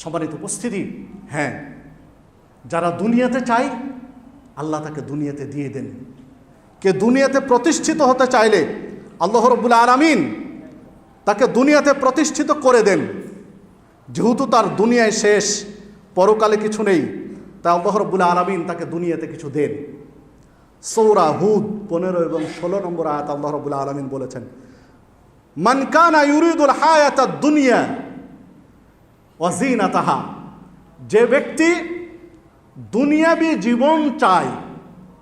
সম্মানিত উপস্থিতি হ্যাঁ যারা দুনিয়াতে চাই আল্লাহ তাকে দুনিয়াতে দিয়ে দেন। কে দুনিয়াতে প্রতিষ্ঠিত হতে চাইলে, আল্লাহ রব্বুল আলমিন তাকে দুনিয়াতে প্রতিষ্ঠিত করে দেন। যেহেতু তার দুনিয়ায় শেষ, পরকালে কিছু নেই, তাই আল্লাহ রব্বুল আলমিন তাকে দুনিয়াতে কিছু দেন। সৌরা হুদ পনেরো এবং ষোলো নম্বর আয়াত আল্লাহ রব্বুল আলমিন বলেছেন মানকানা ইউরিদুল হায়াতা দুনিয়া অজিনা তাহা যে ব্যক্তি দুনিয়াবি জীবন চায়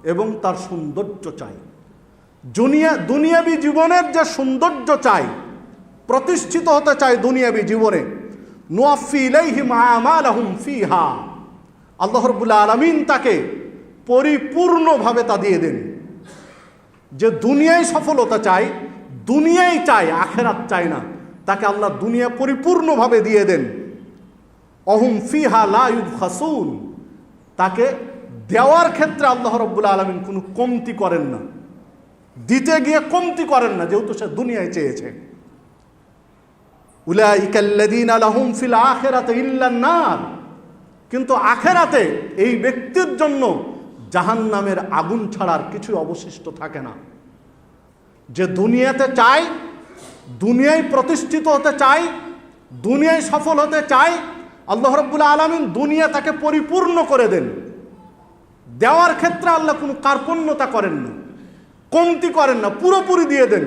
এবং তার সৌন্দর্য চায়। দুনিয়া, দুনিয়াবি জীবনের যে সৌন্দর্য চাই প্রতিষ্ঠিত হতে চায় দুনিয়াবি জীবনে ফিহা। আল্লাহ রাব্বুল আলামিন তাকে পরিপূর্ণভাবে তা দিয়ে দেন। যে দুনিয়ায় সফলতা চায় দুনিয়ায় চায়, আখেরাত চায় না। তাকে আল্লাহ দুনিয়া পরিপূর্ণভাবে দিয়ে দেন। অহুম ফিহা লাইব খাসুন তাকে দেওয়ার ক্ষেত্রে আল্লাহ রব্বুল আলমিন কোনো কমতি করেন না। দিতে গিয়ে কমতি করেন না, যেহেতু সে দুনিয়ায় চেয়েছে। আখেরাতে কিন্তু আখেরাতে এই ব্যক্তির জন্য জাহান্নামের আগুন ছাড়ার কিছু অবশিষ্ট থাকে না। যে দুনিয়াতে চায়, দুনিয়ায় প্রতিষ্ঠিত হতে চায়, দুনিয়ায় সফল হতে চায় আল্লাহ রব্বুল আলমিন দুনিয়া তাকে পরিপূর্ণ করে দেন। দেওয়ার ক্ষেত্রে আল্লাহ কোনো কার্পণ্যতা করেন না, কমতি করেন না, পুরোপুরি দিয়ে দেন।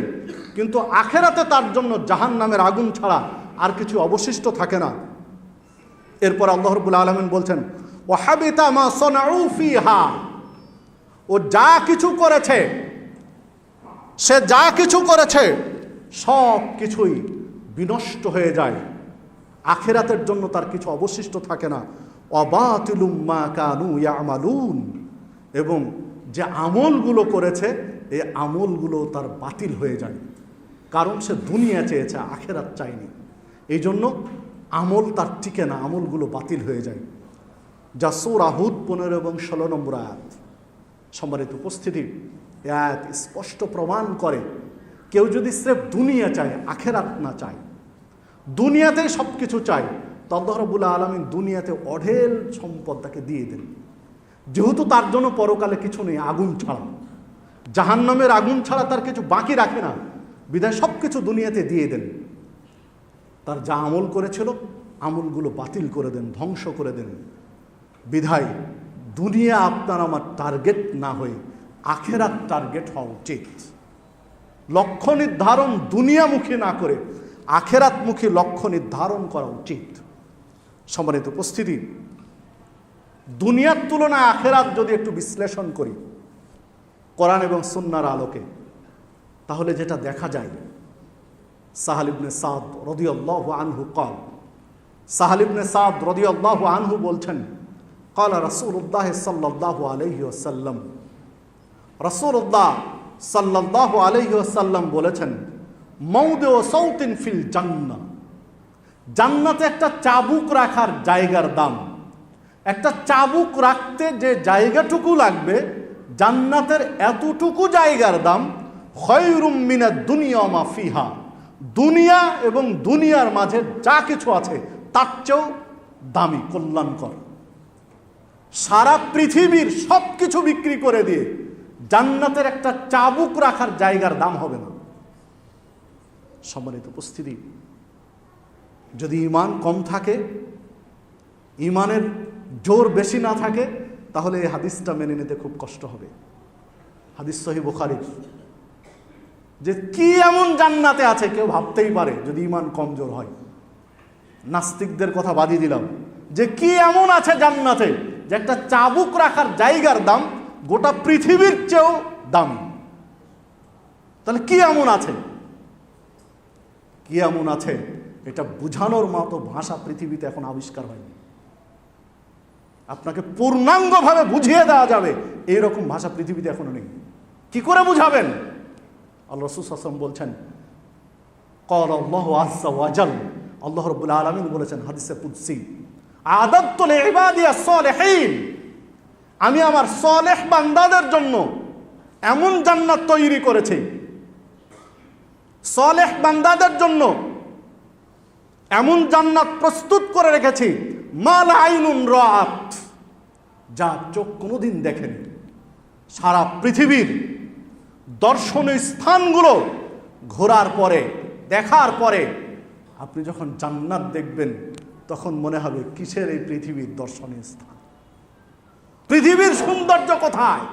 কিন্তু আখেরাতে তার জন্য জাহান নামের আগুন ছাড়া আর কিছু অবশিষ্ট থাকে না। এরপর আল্লাহ রব্বুল আলমিন বলছেন ও হাবিতা মা সোনাউ ফিহা। ও যা কিছু করেছে, সে যা কিছু করেছে, সব কিছুই বিনষ্ট হয়ে যায়। আখেরাতের জন্য তার কিছু অবশিষ্ট থাকে না। অবাতিলুম্মা কানু এবং যে আমলগুলো করেছে, এই আমলগুলো তার বাতিল হয়ে যায়। কারণ সে দুনিয়া চেয়েছে, আখেরাত চায়নি। এই জন্য আমল তার টিকে না, আমলগুলো বাতিল হয়ে যায়। যা সৌরাহুদ পনেরো এবং ষোলো নম্বর আয়াত। সম্মানিত উপস্থিতি এ স্পষ্ট প্রমাণ করে, কেউ যদি স্রেফ দুনিয়া চায়, আখেরাত না চায় দুনিয়াতেই সব কিছু তল্লাহ রবুল্লা আলমিন দুনিয়াতে অঢেল সম্পদ তাকে দিয়ে দেন। যেহেতু তার জন্য পরকালে কিছু নেই, আগুন ছাড়া। জাহান্নামের আগুন ছাড়া তার কিছু বাকি রাখে না। বিধায় সব কিছু দুনিয়াতে দিয়ে দেন। তার যা আমল করেছিল, আমলগুলো বাতিল করে দেন, ধ্বংস করে দেন। বিধায় দুনিয়া আপনার আমার টার্গেট না হয়ে আখেরাত টার্গেট হওয়া উচিত। লক্ষ্য নির্ধারণ দুনিয়ামুখী না করে আখেরাতমুখী লক্ষ্য নির্ধারণ করা উচিত। সম্মানিত উপস্থিতি, দুনিয়ার তুলনায় আখেরাত যদি একটু বিশ্লেষণ করি, কোরআন এবং সুন্নার আলোকে, তাহলে যেটা দেখা যায় সাহালিবনে সাদ রদিয়াল্লাহ আনহু কল সাহালিবনে সাদ রদিয়াল্লাহ আনহু বলছেন, কল রসুল রসুল্লাহ সাল্লাহ আলহি আসাল্লাম রসুল্লাহ সাল্লাহ আলহি আসাল্লাম বলেছেন মৌদে ও সৌতিন ফিল জান্না জান্নাতে একটা চাবুক রাখার জায়গার দাম। একটা চাবুক রাখতে যে জায়গাটুকু লাগবে, জান্নাতের এতটুকু জায়গার দাম খয়রুম মিনা দুনিয়া মা ফিহা। দুনিয়া এবং দুনিয়ার মাঝে যা কিছু আছে, তার চেয়েও দামি, কল্যাণকর। সারা পৃথিবীর সব কিছু বিক্রি করে দিয়ে জান্নাতের একটা চাবুক রাখার জায়গার দাম হবে না। সম্মানিত উপস্থিতি। যদি ইমান কম থাকে ইমানের জোর বেশি না থাকে, তাহলে এই হাদিসটা মেনে নিতে খুব কষ্ট হবে। হাদিস সহি বুখারির। যে কি এমন জান্নাতে আছে কেউ ভাবতেই পারে যদি ইমান কমজোর হয়। নাস্তিকদের কথা বাদি দিলাম। যে কি এমন আছে জান্নাতে যে একটা চাবুক রাখার জায়গার দাম গোটা পৃথিবীর চেয়েও দাম। তাহলে কি এমন আছে? কি এমন আছে? এটা বুঝানোর মতো ভাষা পৃথিবীতে এখন আবিষ্কার হয়নি। আপনাকে পূর্ণাঙ্গভাবে বুঝিয়ে দেওয়া যাবে এইরকম ভাষা পৃথিবীতে এখনও নেই। কি করে বুঝাবেন? আল্লাহ রসুল বলছেন কল আল্লাহ ওয়াজাল আল্লাহ রব্বুল আলমিন বলেছেন হাদিসে ইবাদিয়া সলেহীন আমি আমার সলেহ বান্দাদের জন্য এমন জান্নাত তৈরি করেছি সলেহ বান্দাদের জন্য এমন জান্নাত প্রস্তুত করে রেখেছি। মাল আইনুন রাত যা চোখ কোনোদিন দেখেনি। সারা পৃথিবীর দর্শনীয় স্থানগুলো ঘোরার পরে, দেখার পরে আপনি যখন জান্নাত দেখবেন, তখন মনে হবে কিসের এই পৃথিবীর দর্শনীয় স্থান? পৃথিবীর সৌন্দর্য কোথায়?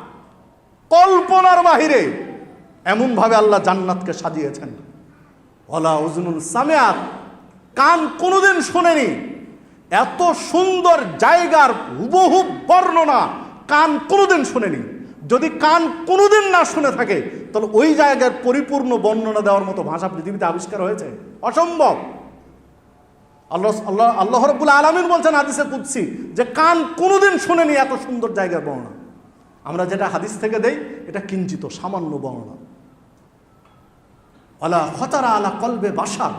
কল্পনার বাহিরে এমনভাবে আল্লাহ জান্নাতকে সাজিয়েছেন। ওলা উজনুল সামিয়াত কান কোনোদিন শোনেনি। এত সুন্দর জায়গার হুবহু বর্ণনা কান কোনোদিন শোনেনি। যদি কান কোনোদিন না শুনে থাকে, তাহলে ওই জায়গার পরিপূর্ণ বর্ণনা দেওয়ার মতো ভাষা পৃথিবীতে আবিষ্কার হয়েছে। অসম্ভব। আল্লাহ আল্লাহ আল্লাহ রব্বুল আলমিন বলছেন হাদিসে কুৎসি যে কান কোনোদিন শোনেনি এত সুন্দর জায়গার বর্ণনা। আমরা যেটা হাদিস থেকে দেই, এটা কিঞ্চিত সামান্য বর্ণনা। আলা খতারা আলা কলবে বাসার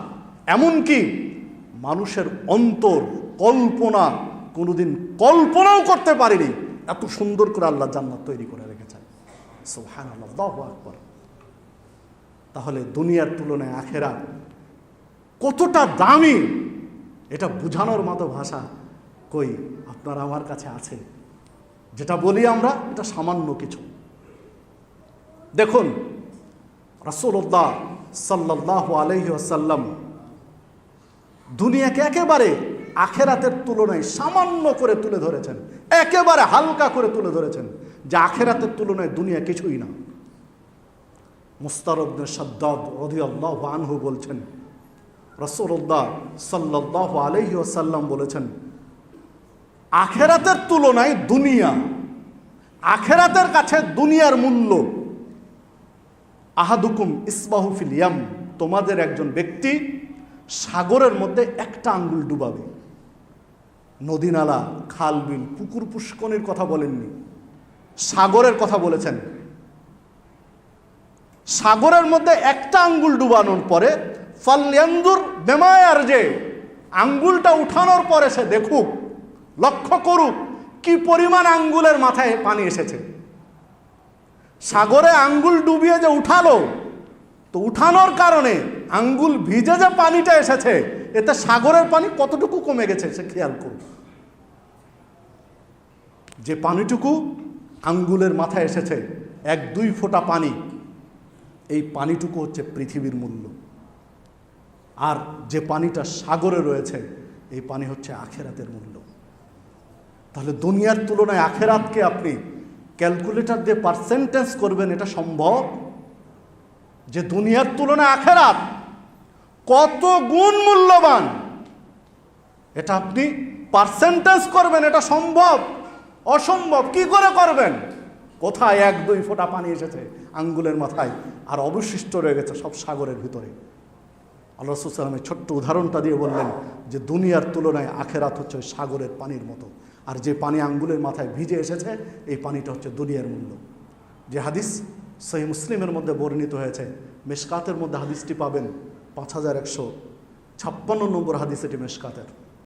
এমনকি মানুষের অন্তর কল্পনা কোনোদিন কল্পনাও করতে পারেনি। এত সুন্দর করে আল্লাহ জান্নাত তৈরি করে রেখেছেন। সোহান আকবর। তাহলে দুনিয়ার তুলনায় আখেরা কতটা দামি? এটা বোঝানোর মতো ভাষা কই? আপনার আমার কাছে আছে। যেটা বলি আমরা, এটা সামান্য কিছু। দেখুন, রাসূলুল্লাহ সাল্লাল্লাহু আলাইহি ওয়াসাল্লাম, দুনিয়াকে একেবারে আখেরাতের তুলনায় সামান্য করে তুলে ধরেছেন, একেবারে হালকা করে তুলে ধরেছেন, যে আখেরাতের তুলনায় দুনিয়া কিছুই না। মুস্তারবনে সাদ্দাদ রদিয়াল্লাহ আনহু বলছেন রসুল্লাহ সাল্লাহ আলহি ওসাল্লাম বলেছেন, আখেরাতের তুলনায় দুনিয়া, আখেরাতের কাছে দুনিয়ার মূল্য আহাদুকুম ইসবাহু ফিলিয়াম তোমাদের একজন ব্যক্তি সাগরের মধ্যে একটা আঙ্গুল ডুবাবে। নদী নালা, খাল, বিল, পুকুর পুষ্কনির কথা বলেননি। সাগরের কথা বলেছেন। সাগরের মধ্যে একটা আঙ্গুল ডুবানোর পরে ফাল্যান্দুর বেমায়ার যে আঙ্গুলটা উঠানোর পরে সে দেখুক, লক্ষ্য করুক কি পরিমাণ আঙ্গুলের মাথায় পানি এসেছে। সাগরে আঙ্গুল ডুবিয়ে যে উঠালো, তো উঠানোর কারণে আঙ্গুল ভিজে যে পানিটা এসেছে, এতে সাগরের পানি কতটুকু কমে গেছে সে খেয়াল করুন। যে পানিটুকু আঙ্গুলের মাথায় এসেছে, এক দুই ফোঁটা পানি, এই পানিটুকু হচ্ছে পৃথিবীর মূল্য। আর যে পানিটা সাগরে রয়েছে, এই পানি হচ্ছে আখেরাতের মূল্য। তাহলে দুনিয়ার তুলনায় আখেরাতকে আপনি ক্যালকুলেটর দিয়ে পার্সেন্টেজ করবেন, এটা সম্ভব? যে দুনিয়ার তুলনায় আখেরাত কত গুণ মূল্যবান? এটা আপনি পার্সেন্টেজ করবেন, এটা সম্ভব? অসম্ভব, কি করে করবেন? কোথায় এক দুই ফোঁটা পানি এসেছে আঙ্গুলের মাথায়? আর অবশিষ্ট রয়ে গেছে সব সাগরের ভিতরে। আল্লাহ রসুলামের ছোট্ট উদাহরণটা দিয়ে বললেন যে দুনিয়ার তুলনায় আখেরাত হচ্ছে সাগরের পানির মতো। আর যে পানি আঙ্গুলের মাথায় ভিজে এসেছে, এই পানিটা হচ্ছে দুনিয়ার মূল্য। যে হাদিস সেই মুসলিমের মধ্যে বর্ণিত হয়েছে, মেশকাতের মধ্যে হাদিসটি পাবেন পাঁচ হাজার একশো ছাপ্পান্ন নম্বর হাদিস এটি মেশকাতের।